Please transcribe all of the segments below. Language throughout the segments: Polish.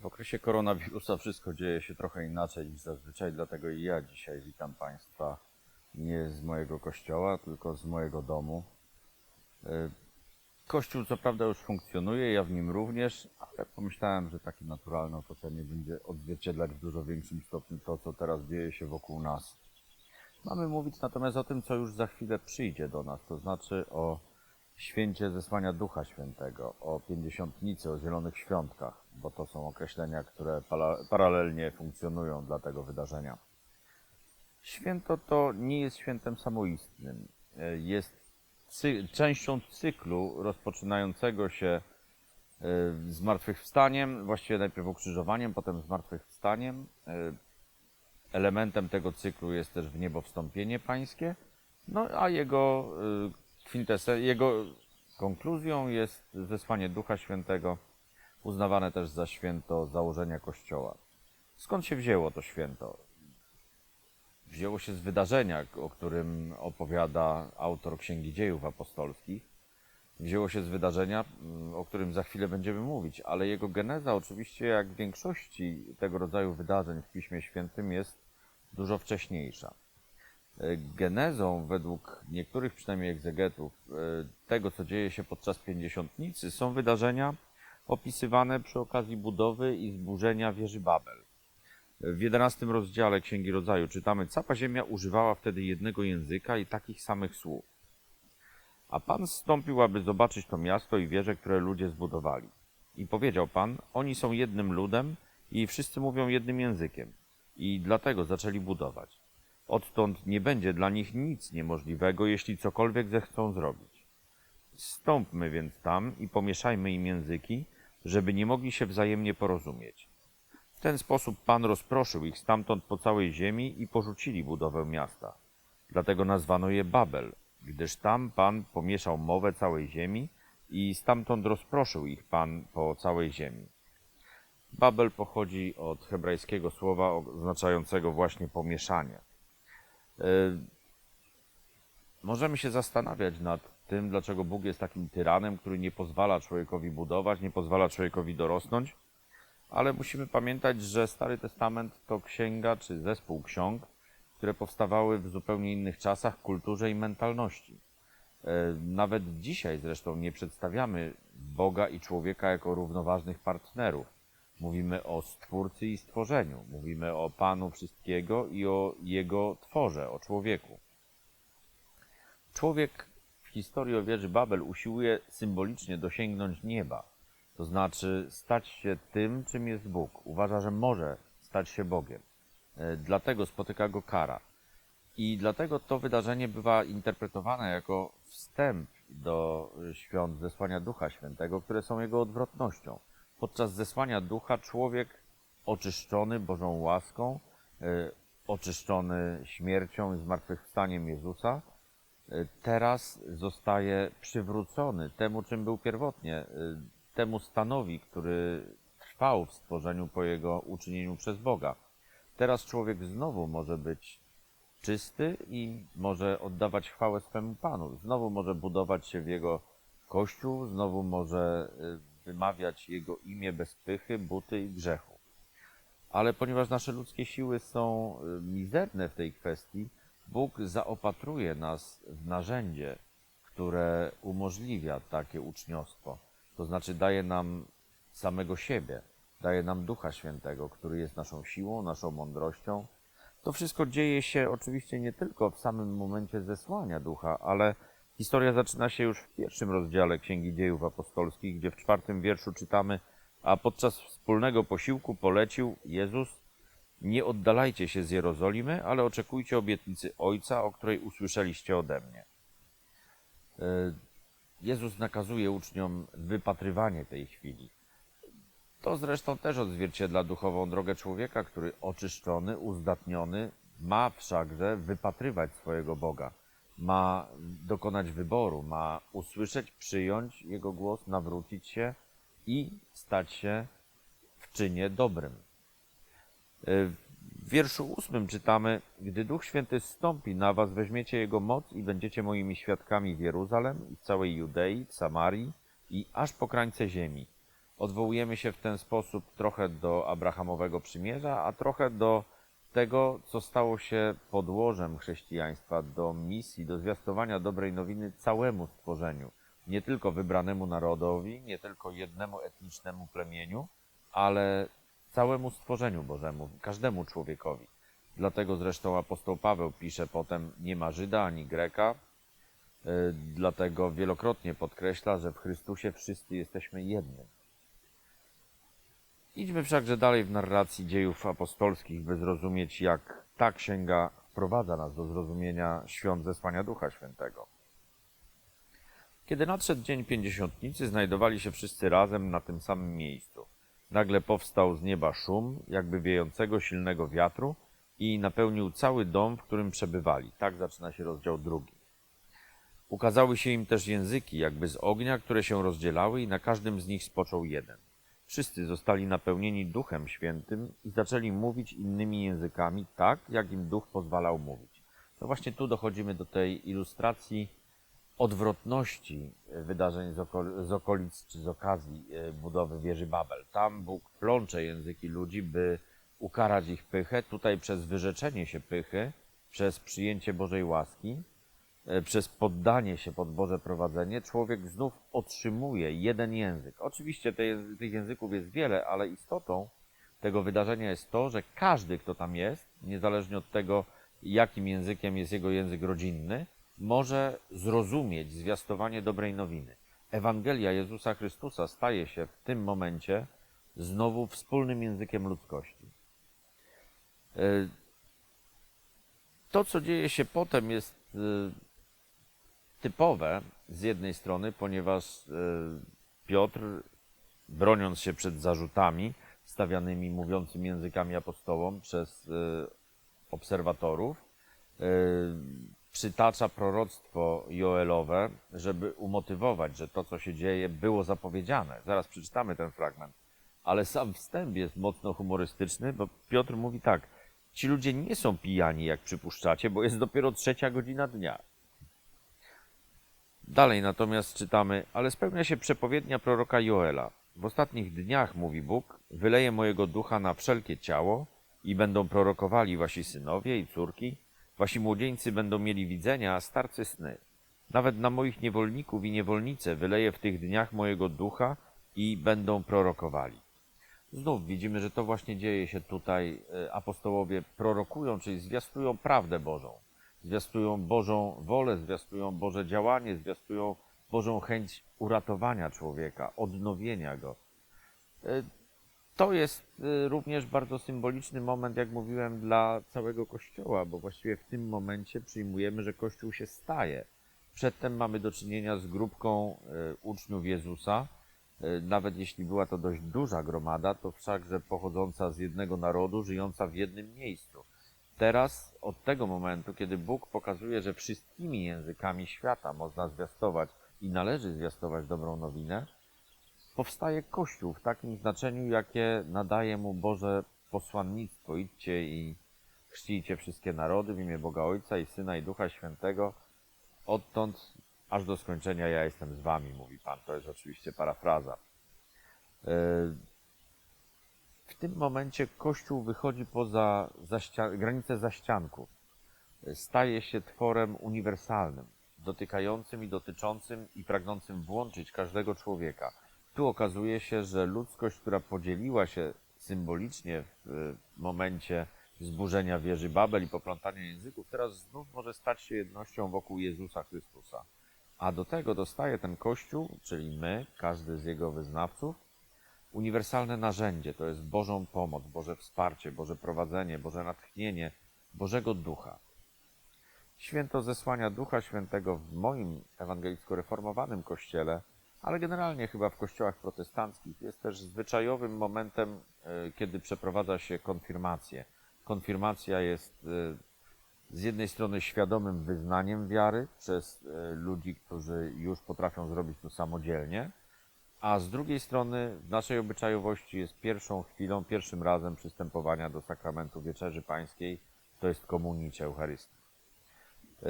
W okresie koronawirusa wszystko dzieje się trochę inaczej niż zazwyczaj, dlatego i ja dzisiaj witam Państwa nie z mojego kościoła, tylko z mojego domu. E, Kościół co prawda już funkcjonuje, ja w nim również, ale pomyślałem, że takie naturalne otoczenie będzie odzwierciedlać w dużo większym stopniu to, co teraz dzieje się wokół nas. Mamy mówić natomiast o tym, co już za chwilę przyjdzie do nas, to znaczy o święcie zesłania Ducha Świętego, o pięćdziesiątnicy, o zielonych świątkach, bo to są określenia, które paralelnie funkcjonują dla tego wydarzenia. Święto to nie jest świętem samoistnym. E, Jest cy- częścią cyklu rozpoczynającego się e, zmartwychwstaniem, właściwie najpierw ukrzyżowaniem, potem zmartwychwstaniem. E, Elementem tego cyklu jest też w niebo wstąpienie pańskie, no a jego kwintese, jego konkluzją jest zesłanie Ducha Świętego, uznawane też za święto założenia Kościoła. Skąd się wzięło to święto? Wzięło się z wydarzenia, o którym opowiada autor Księgi Dziejów Apostolskich. Wzięło się z wydarzenia, mm, o którym za chwilę będziemy mówić, ale jego geneza oczywiście, jak w większości tego rodzaju wydarzeń w Piśmie Świętym, jest dużo wcześniejsza. E, Genezą, według niektórych przynajmniej egzegetów, e, tego, co dzieje się podczas pięćdziesiątnicy, są wydarzenia opisywane przy okazji budowy i zburzenia wieży Babel. W jedenastym rozdziale Księgi Rodzaju czytamy, cała ziemia używała wtedy jednego języka i takich samych słów. A Pan zstąpił, aby zobaczyć to miasto i wieże, które ludzie zbudowali. I powiedział Pan, oni są jednym ludem i wszyscy mówią jednym językiem. I dlatego zaczęli budować. Odtąd nie będzie dla nich nic niemożliwego, jeśli cokolwiek zechcą zrobić. Stąpmy więc tam i pomieszajmy im języki, żeby nie mogli się wzajemnie porozumieć. W ten sposób Pan rozproszył ich stamtąd po całej ziemi i porzucili budowę miasta. Dlatego nazwano je Babel, gdyż tam Pan pomieszał mowę całej ziemi i stamtąd rozproszył ich Pan po całej ziemi. Babel pochodzi od hebrajskiego słowa oznaczającego właśnie pomieszanie. E, Możemy się zastanawiać nad tym, dlaczego Bóg jest takim tyranem, który nie pozwala człowiekowi budować, nie pozwala człowiekowi dorosnąć, ale musimy pamiętać, że Stary Testament to księga czy zespół ksiąg, które powstawały w zupełnie innych czasach, kulturze i mentalności. E, Nawet dzisiaj zresztą nie przedstawiamy Boga i człowieka jako równoważnych partnerów. Mówimy o Stwórcy i stworzeniu, mówimy o Panu wszystkiego i o Jego tworze, o człowieku. Człowiek w historii o wieży Babel usiłuje symbolicznie dosięgnąć nieba, to znaczy stać się tym, czym jest Bóg. Uważa, że może stać się Bogiem. E, Dlatego spotyka go kara. I dlatego to wydarzenie bywa interpretowane jako wstęp do świąt zesłania Ducha Świętego, które są jego odwrotnością. Podczas zesłania Ducha człowiek oczyszczony Bożą łaską, e, oczyszczony śmiercią i zmartwychwstaniem Jezusa, e, teraz zostaje przywrócony temu, czym był pierwotnie, e, temu stanowi, który trwał w stworzeniu po jego uczynieniu przez Boga. Teraz człowiek znowu może być czysty i może oddawać chwałę swemu Panu. Znowu może budować się w Jego Kościół, znowu może wymawiać Jego imię bez pychy, buty i grzechu. Ale ponieważ nasze ludzkie siły są y, mizerne w tej kwestii, Bóg zaopatruje nas w narzędzie, które umożliwia takie uczniostwo. To znaczy daje nam samego siebie, daje nam Ducha Świętego, który jest naszą siłą, naszą mądrością, to wszystko dzieje się oczywiście nie tylko w samym momencie zesłania ducha, ale historia zaczyna się już w pierwszym rozdziale Księgi Dziejów Apostolskich, gdzie w czwartym wierszu czytamy, a podczas wspólnego posiłku polecił Jezus, nie oddalajcie się z Jerozolimy, ale oczekujcie obietnicy Ojca, o której usłyszeliście ode mnie. E, Jezus nakazuje uczniom wypatrywanie tej chwili. To zresztą też odzwierciedla duchową drogę człowieka, który oczyszczony, uzdatniony, ma wszakże wypatrywać swojego Boga. Ma dokonać wyboru, ma usłyszeć, przyjąć Jego głos, nawrócić się i stać się w czynie dobrym. W wierszu ósmym czytamy, gdy Duch Święty zstąpi na was, weźmiecie Jego moc i będziecie moimi świadkami w Jeruzalem i w całej Judei, w Samarii i aż po krańce ziemi. Odwołujemy się w ten sposób trochę do Abrahamowego przymierza, a trochę do tego, co stało się podłożem chrześcijaństwa, do misji, do zwiastowania dobrej nowiny całemu stworzeniu. Nie tylko wybranemu narodowi, nie tylko jednemu etnicznemu plemieniu, ale całemu stworzeniu Bożemu, każdemu człowiekowi. Dlatego zresztą apostoł Paweł pisze potem: Nie ma Żyda ani Greka, y, dlatego wielokrotnie podkreśla, że w Chrystusie wszyscy jesteśmy jednym. Idźmy wszakże dalej w narracji dziejów apostolskich, by zrozumieć, jak ta księga wprowadza nas do zrozumienia świąt zesłania Ducha Świętego. Kiedy nadszedł dzień pięćdziesiątnicy, znajdowali się wszyscy razem na tym samym miejscu. Nagle powstał z nieba szum, jakby wiejącego silnego wiatru i napełnił cały dom, w którym przebywali. Tak zaczyna się rozdział drugi. Ukazały się im też języki, jakby z ognia, które się rozdzielały i na każdym z nich spoczął jeden. Wszyscy zostali napełnieni Duchem Świętym i zaczęli mówić innymi językami, tak jak im Duch pozwalał mówić. No właśnie tu dochodzimy do tej ilustracji odwrotności wydarzeń z, okol- z okolic czy z okazji e, budowy wieży Babel. Tam Bóg plącze języki ludzi, by ukarać ich pychę. Tutaj przez wyrzeczenie się pychy, przez przyjęcie Bożej łaski, e, przez poddanie się pod Boże prowadzenie, człowiek znów otrzymuje jeden język. Oczywiście tych języków jest wiele, ale istotą tego wydarzenia jest to, że każdy, kto tam jest, niezależnie od tego, jakim językiem jest jego język rodzinny, może zrozumieć zwiastowanie dobrej nowiny. Ewangelia Jezusa Chrystusa staje się w tym momencie znowu wspólnym językiem ludzkości. E, To, co dzieje się potem, jest e, typowe z jednej strony, ponieważ e, Piotr, broniąc się przed zarzutami stawianymi mówiącym językami apostołom przez e, obserwatorów, e, przytacza proroctwo Joelowe, żeby umotywować, że to, co się dzieje, było zapowiedziane. Zaraz przeczytamy ten fragment. Ale sam wstęp jest mocno humorystyczny, bo Piotr mówi tak: Ci ludzie nie są pijani, jak przypuszczacie, bo jest dopiero trzecia godzina dnia. Dalej natomiast czytamy, ale spełnia się przepowiednia proroka Joela. W ostatnich dniach, mówi Bóg, wyleję mojego ducha na wszelkie ciało i będą prorokowali wasi synowie i córki, wasi młodzieńcy będą mieli widzenia, a starcy sny. Nawet na moich niewolników i niewolnice wyleję w tych dniach mojego ducha i będą prorokowali. Znów widzimy, że to właśnie dzieje się tutaj. E, Apostołowie prorokują, czyli zwiastują prawdę Bożą. Zwiastują Bożą wolę, zwiastują Boże działanie, zwiastują Bożą chęć uratowania człowieka, odnowienia go. E, To jest e, również bardzo symboliczny moment, jak mówiłem, dla całego Kościoła, bo właściwie w tym momencie przyjmujemy, że Kościół się staje. Przedtem mamy do czynienia z grupką e, uczniów Jezusa, nawet jeśli była to dość duża gromada, to wszakże pochodząca z jednego narodu, żyjąca w jednym miejscu. Teraz, od tego momentu, kiedy Bóg pokazuje, że wszystkimi językami świata można zwiastować i należy zwiastować dobrą nowinę, powstaje Kościół w takim znaczeniu, jakie nadaje mu Boże posłannictwo. Idźcie i chrzcijcie wszystkie narody w imię Boga Ojca i Syna i Ducha Świętego. Odtąd aż do skończenia ja jestem z wami, mówi Pan. To jest oczywiście parafraza. Tym momencie Kościół wychodzi poza zaścia- granice zaścianków. Staje się tworem uniwersalnym, dotykającym i dotyczącym i pragnącym włączyć każdego człowieka. Tu okazuje się, że ludzkość, która podzieliła się symbolicznie w e, momencie zburzenia wieży Babel i poplątania języków, teraz znów może stać się jednością wokół Jezusa Chrystusa. A do tego dostaje ten Kościół, czyli my, każdy z jego wyznawców, uniwersalne narzędzie. To jest Bożą pomoc, Boże wsparcie, Boże prowadzenie, Boże natchnienie, Bożego Ducha. Święto zesłania Ducha Świętego w moim ewangelicko-reformowanym kościele, ale generalnie chyba w kościołach protestanckich, jest też zwyczajowym momentem, e, kiedy przeprowadza się konfirmację. Konfirmacja jest e, z jednej strony świadomym wyznaniem wiary przez e, ludzi, którzy już potrafią zrobić to samodzielnie, a z drugiej strony w naszej obyczajowości jest pierwszą chwilą, pierwszym razem przystępowania do sakramentu Wieczerzy Pańskiej, to jest komunii czy Eucharystii. E,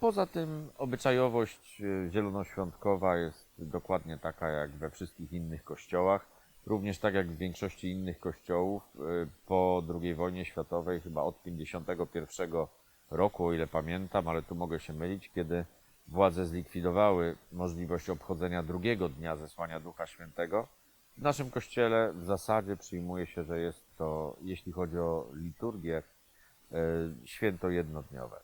Poza tym obyczajowość e, zielonoświątkowa jest dokładnie taka jak we wszystkich innych kościołach. Również tak jak w większości innych kościołów y, po II wojnie światowej, chyba od 51 roku, o ile pamiętam, ale tu mogę się mylić, kiedy władze zlikwidowały możliwość obchodzenia drugiego dnia zesłania Ducha Świętego. W naszym kościele w zasadzie przyjmuje się, że jest to, jeśli chodzi o liturgię, y, święto jednodniowe.